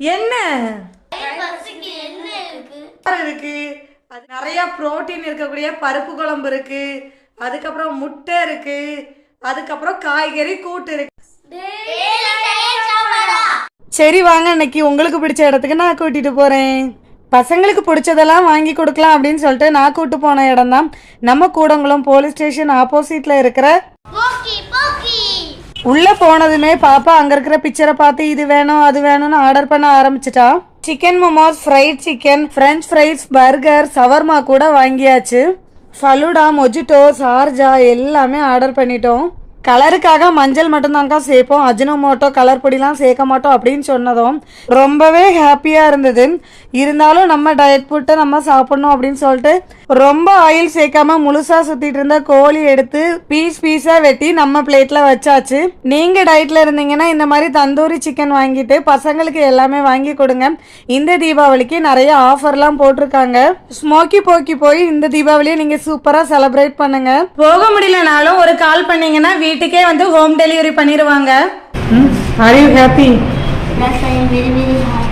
என்ன? இருக்கு. அது நிறைய புரோட்டீன் இருக்கக்கூடிய பருப்பு குழம்பு இருக்கு. அதுக்கப்புறம் முட்டை இருக்கு. அதுக்கப்புறம் காய்கறி கூட்டு இருக்கு. சரி வாங்க. இன்னைக்கு உங்களுக்கு பிடிச்ச இடத்துக்கு நான் கூட்டிட்டு போறேன். பசங்களுக்கு பிடிச்சதெல்லாம் வாங்கி கொடுக்கலாம் அப்படின்னு சொல்லிட்டு நான் கூட்டு போன இடம் தான் நம்ம கூடங்குளம் போலீஸ் ஸ்டேஷன் ஆப்போசிட்ல இருக்கிற உள்ள போனதுமே பாப்பா அங்க இருக்கிற பிக்சரை பார்த்து இது வேணும் அது வேணும்னு ஆர்டர் பண்ண ஆரம்பிச்சிட்டா. Chicken momos fried chicken french fries burger shawarma கூட வாங்கியாச்சு. ஃபலூடா மொஜிட்டோ சார்ஜா எல்லாமே ஆர்டர் பண்ணிட்டோம். கலருக்காக மஞ்சள் மட்டும்தான்க்கா சேர்ப்போம் அஜினோமோட்டோ கலர் பொடிலாம் சேர்க்க மாட்டோம் அப்படின்னு சொன்னதும் ரொம்பவே ஹாப்பியாக இருந்தது. இருந்தாலும் நம்ம டயட் ஃபுட்டை நம்ம சாப்பிடணும் அப்படின்னு சொல்லிட்டு ரொம்ப ஆயில் சேர்க்காம முழுசாக சுற்றிட்டு இருந்த கோழி எடுத்து பீஸ் பீஸாக வெட்டி நம்ம பிளேட்டில் வச்சாச்சு. நீங்கள் டயட்டில் இருந்தீங்கன்னா இந்த மாதிரி தந்தூரி சிக்கன் வாங்கிட்டு பசங்களுக்கு எல்லாமே வாங்கி கொடுங்க. இந்த தீபாவளிக்கு நிறைய ஆஃபர்லாம் போட்டிருக்காங்க. ஸ்மோக்கி போக்கி போய் இந்த தீபாவளியை நீங்கள் சூப்பராக செலிப்ரேட் பண்ணுங்க. போக முடியலனாலும் ஒரு கால் பண்ணீங்கன்னா வீட்டுக்கே வந்து ஹோம் டெலிவரி பண்ணிடுவாங்க are you happy Yes, I am very very happy.